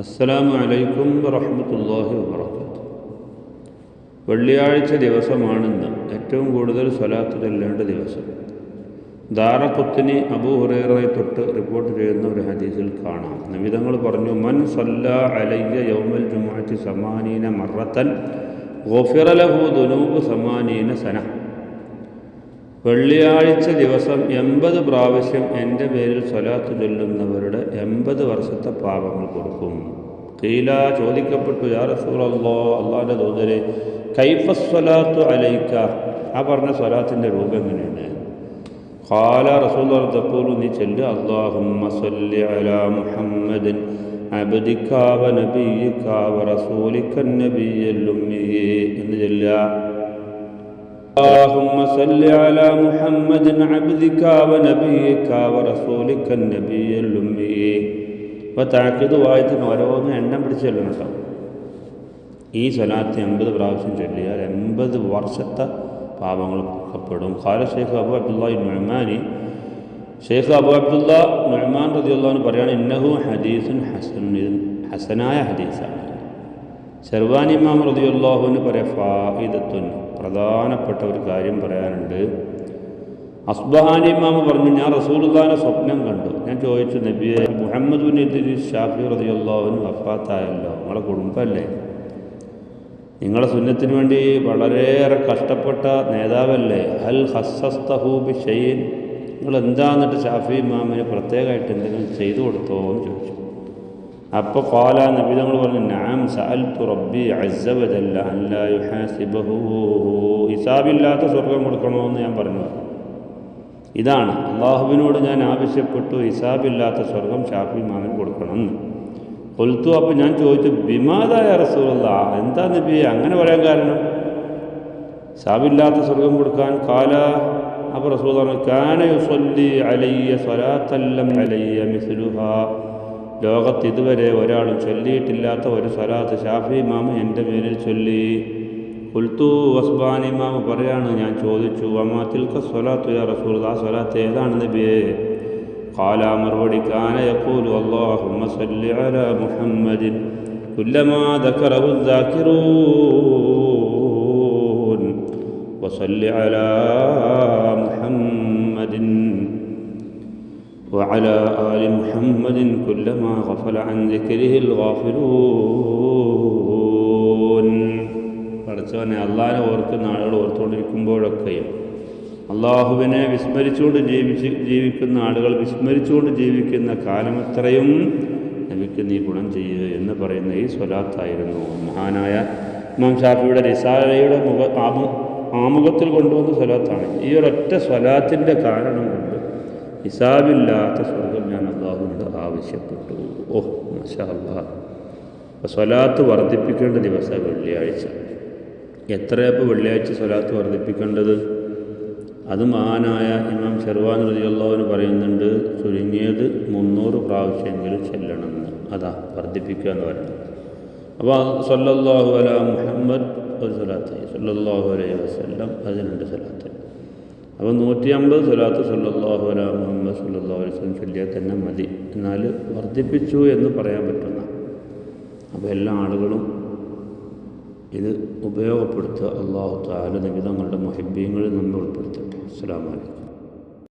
അസ്സലാമു അലൈക്കും വറഹ്മത്തുള്ളാഹി വബറകാതുഹു വെള്ളിയാഴ്ച ദിവസമാണെന്ന് ഏറ്റവും കൂടുതൽ സ്വലാത്ത് ചൊല്ലേണ്ട ദിവസം. ദാറക്കുത്തിന് അബൂ ഹുറൈറയെ തൊട്ട് റിപ്പോർട്ട് ചെയ്യുന്ന ഒരു ഹദീസിൽ കാണാം. നിമിതങ്ങൾ പറഞ്ഞു മൻ സല്ല അലയ്യ യൗമൽ ജുമാറ്റി സമാനീന മറത്തൻ ഗോഫിറലഹു ദുനൂബ് സമാനീന സന. വെള്ളിയാഴ്ച ദിവസം എൺപത് പ്രാവശ്യം എന്റെ പേരിൽ സ്വലാത്ത് ചൊല്ലുന്നവരുടെ എൺപത് വർഷത്തെ പാപങ്ങൾ കൊടുക്കും. കീല ചോദിക്കപ്പെട്ടു യാ റസൂലല്ലോ അള്ളാന്റെ ദൂതരെ കൈഫസ്വലാത്ത് അലൈക്ക? ആ പറഞ്ഞ സ്വലാത്തിന്റെ രൂപം എങ്ങനെയാണ്? ഖാല റസൂൽ തക്കൂലു നീ ചെല്ല് അള്ളാഹുമ്മ സല്ലി അലാ മുഹമ്മദിൻ അബ്ദിക വ നബിയിക വ റസൂലിക നബിയ്യൽ ഉമ്മി എന്ന് ചെല്ലുക. اللهم صل على محمد عبدك ونبيك ورسولك النبي الأمي وتعقد വായത്തിന് ഓരോന്ന് എണ്ണം പിടിച്ച് ചെല്ലണം കേട്ടോ ഈ സ്വലാത്ത് എൺപത് പ്രാവശ്യം ചൊല്ലിയാൽ എൺപത് വർഷത്തെ പാപങ്ങൾ പൊറുക്കപ്പെടും ഖാല ഷെയ്ഖ് അബു അബ്ദുള്ള നുഅ്മാനി ഷെയ്ഖ് അബു അബ്ദുള്ള നുഅ്മാൻ റളിയല്ലാഹു പറയാണ് ഇന്നഹു ഹദീസുൻ ഹസൻ ഇത് ഹസനായ ഹദീസാണ് ഷെർവാനി ഇമാം റളിയല്ലാഹുവിന് പറയാം ഫായിദത്തുൻ പ്രധാനപ്പെട്ട ഒരു കാര്യം പറയാനുണ്ട്. അസ്ബഹാനിമാമ പറഞ്ഞു ഞാൻ റസൂൽദാനെ സ്വപ്നം കണ്ടു. ഞാൻ ചോദിച്ചു നബിയെ മുഹമ്മദ് ബിൻ ഷാഫി റളിയല്ലാഹുവിന് വഫാത്തായല്ലോ? നിങ്ങളെ കുടുംബമല്ലേ നിങ്ങളെ സുന്നത്തിന് വേണ്ടി വളരെയേറെ കഷ്ടപ്പെട്ട നേതാവല്ലേ? ഹൽ ഹസ്സസ്തഹൂബി ഷെയ്ൻ നിങ്ങൾ എന്താന്നിട്ട് ഷാഫി ഇമാമിന് പ്രത്യേകമായിട്ട് എന്തെങ്കിലും ചെയ്തു കൊടുത്തോ എന്ന് ചോദിച്ചു. അപ്പോൾ കോല നബിതങ്ങൾ പറഞ്ഞു നാം സഅൽത്തു റബ്ബി അസ്സവജല്ല അല്ല യുഹാസിബഹു. ഹിസാബില്ലാത്ത സ്വർഗം കൊടുക്കണമെന്ന് ഞാൻ പറഞ്ഞു ഇതാണ്. അള്ളാഹുവിനോട് ഞാൻ ആവശ്യപ്പെട്ടു ഹിസാബില്ലാത്ത സ്വർഗം ഷാഫി മാമൻ കൊടുക്കണം കൊൽത്തു അപ്പോൾ ഞാൻ ചോദിച്ചു ബിമാതായ റസൂലല്ല? എന്താ നബി? അങ്ങനെ പറയാൻ കാരണം? ഹിസാബില്ലാത്ത സ്വർഗം കൊടുക്കാൻ കാല അപ്പോൾ റസൂൽ പറഞ്ഞു കാന അലയ്യ സ്വലാത്തല്ലം അലയ്യ മിസ്ലുഹ. ലോകത്ത് ഇതുവരെ ഒരാളും ചൊല്ലിയിട്ടില്ലാത്ത ഒരു സ്വലാത്ത് ഷാഫി ഇമാമ എൻ്റെ പേരിൽ ചൊല്ലി കുൽത്തു വസ്ബാൻ ഇമാമ പറയാണ് ഞാൻ ചോദിച്ചു അമ്മ തിൽക്ക സ്വലാത്തു യാ റസൂൽ ആ സ്വലാത്ത് ഏതാണ് നബിയെ قال മറുപടി കാന يقول اللهم صل على محمد كلما ذكره الذاكرون وصل على محمد وعلى آل محمد كلما غفل عن ذكره الغافلون പഠിച്ചവനെ അള്ളാഹിനെ ഓർക്കുന്ന ആളുകൾ ഓർത്തുകൊണ്ടിരിക്കുമ്പോഴൊക്കെയും അള്ളാഹുവിനെ വിസ്മരിച്ചുകൊണ്ട് ജീവിച്ച് ജീവിക്കുന്ന ആളുകൾ വിസ്മരിച്ചുകൊണ്ട് ജീവിക്കുന്ന കാലമത്രയും നബിക്ക് നീ ഗുണം ചെയ്യുക എന്ന് പറയുന്ന ഈ സ്വലാത്തായിരുന്നു മഹാനായ ഇമാം ഷാഫിയുടെ റിസാലയുടെ മുഖ ആമു ആമുഖത്തിൽ കൊണ്ടുവന്ന സ്വലാത്താണ് ഈ ഒരൊറ്റ സ്വലാത്തിൻ്റെ കാരണം കൊണ്ട് ഹിസാബില്ലാത്ത സ്വർഗം ഞാൻ അള്ളാഹുവിനോട് ആവശ്യപ്പെട്ടു. ഓഹ് മാഷാ സ്വലാത്ത് വർദ്ധിപ്പിക്കേണ്ട ദിവസം വെള്ളിയാഴ്ച. എത്രയപ്പോൾ വെള്ളിയാഴ്ച സ്വലാത്ത് വർദ്ധിപ്പിക്കേണ്ടത്? അത് മഹാനായ ഇമാം ഷെർവാൻ റലിയുള്ളവന് പറയുന്നുണ്ട് ചുരുങ്ങിയത് മുന്നൂറ് പ്രാവശ്യമെങ്കിലും ചെല്ലണമെന്ന് അതാ വർദ്ധിപ്പിക്കുക എന്ന് പറയുന്നത്. അപ്പോൾ സല്ലല്ലാഹു അല മുഹമ്മദ് ഒരു സ്വലാത്തായി. സല്ലല്ലാഹു അലൈഹി വസ്ല്ലം അത് രണ്ട് സ്വലാത്തായി അപ്പോൾ നൂറ്റി അമ്പത് സ്വലാത്ത് സല്ലല്ലാഹു അല മുഹമ്മദ് സല്ലാ അലൈഹി വസ്ലം ചൊല്ലിയാൽ തന്നെ മതി. എന്നാൽ വർദ്ധിപ്പിച്ചു എന്ന് പറയാൻ പറ്റുന്ന അപ്പോൾ എല്ലാ ആളുകളും ഇത് ഉപയോഗപ്പെടുത്തുക. അള്ളാഹു താല നിമിതങ്ങളുടെ മഹിബ്യങ്ങളിൽ നമ്മൾ ഉൾപ്പെടുത്തട്ടെ അസ്സാം വലൈക്കും